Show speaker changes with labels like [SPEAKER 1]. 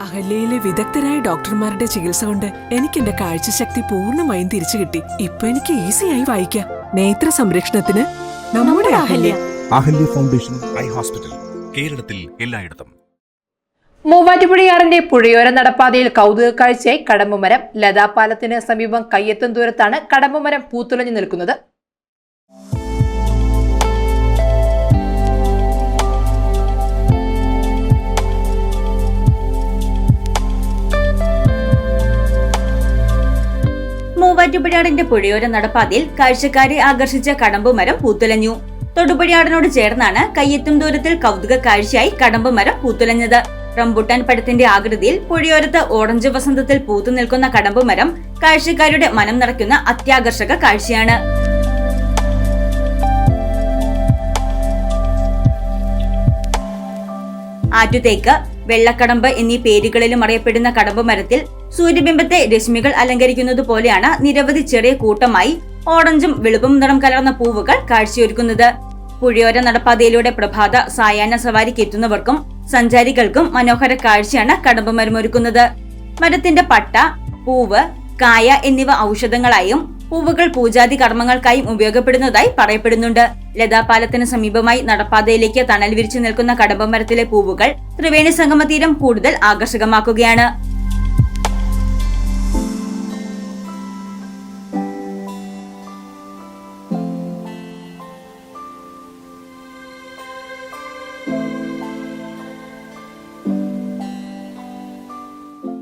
[SPEAKER 1] അഹല്യയിലെ വിദഗ്ധരായ ഡോക്ടർമാരുടെ ചികിത്സ കൊണ്ട് എനിക്ക് എന്റെ കാഴ്ചശക്തി പൂർണമായും തിരിച്ചു കിട്ടി. ഇപ്പൊ എനിക്ക് ഈസിയായി വായിക്കാം. നേത്ര സംരക്ഷണത്തിന് നമ്മുടെ Ahalya.
[SPEAKER 2] Ahalya. Foundation eye hospital കേരളത്തിൽ എല്ലായിടത്തും.
[SPEAKER 3] മൂവാറ്റുപുഴയാറിന്റെ പുഴയോര നടപ്പാതയിൽ കൗതുക കാഴ്ചയായി കടമ്പുമരം ലതാപാലത്തിന് സമീപം കയ്യെത്തും ദൂരത്താണ് കടമ്പുമരം പൂത്തുലഞ്ഞു നിൽക്കുന്നത്.
[SPEAKER 4] മൂവാറ്റുപുഴയാറിന്റെ പുഴയോര നടപ്പാതയിൽ കാഴ്ചക്കാരെ ആകർഷിച്ച കടമ്പുമരം പൂത്തുലഞ്ഞു. തൊടുപുഴയാറിനോട് ചേർന്നാണ് കയ്യെത്തും ദൂരത്തിൽ കൗതുക കാഴ്ചയായി കടമ്പുമരം പൂത്തുലഞ്ഞത്. റംബുട്ടാൻ പഴത്തിന്റെ ആകൃതിയിൽ പുഴയോരത്ത് ഓറഞ്ച് വസന്തത്തിൽ പൂത്തു നിൽക്കുന്ന കടമ്പുമരം കാഴ്ചക്കാരുടെ മനം നിറയ്ക്കുന്ന അത്യാകർഷക കാഴ്ചയാണ്. ആറ്റുതേക്ക് വെള്ളക്കടമ്പ് എന്നീ പേരുകളിലും അറിയപ്പെടുന്ന കടമ്പ് മരത്തിൽ സൂര്യബിംബത്തെ രശ്മികൾ അലങ്കരിക്കുന്നത് പോലെയാണ് നിരവധി ചെറിയ കൂട്ടമായി ഓറഞ്ചും വെളുപ്പും നിറം കലർന്ന പൂവുകൾ കാഴ്ചയൊരുക്കുന്നത്. പുഴയോര നടപ്പാതയിലൂടെ പ്രഭാത സായാഹ്ന സവാരിക്ക് എത്തുന്നവർക്കും സഞ്ചാരികൾക്കും മനോഹര കാഴ്ചയാണ് കടമ്പ് മരമൊരുക്കുന്നത്. മരത്തിന്റെ പട്ട പൂവ് കായ എന്നിവ ഔഷധങ്ങളായും പൂവുകൾ പൂജാതി കർമ്മങ്ങൾക്കായും ഉപയോഗപ്പെടുന്നതായി പറയപ്പെടുന്നുണ്ട്. ലതാപാലത്തിന് സമീപമായി നടപ്പാതയിലേക്ക് തണൽ വിരിച്ചു നിൽക്കുന്ന കടമ്പ മരത്തിലെ പൂവുകൾ ത്രിവേണി സംഗമ തീരം കൂടുതൽ ആകർഷകമാക്കുകയാണ്.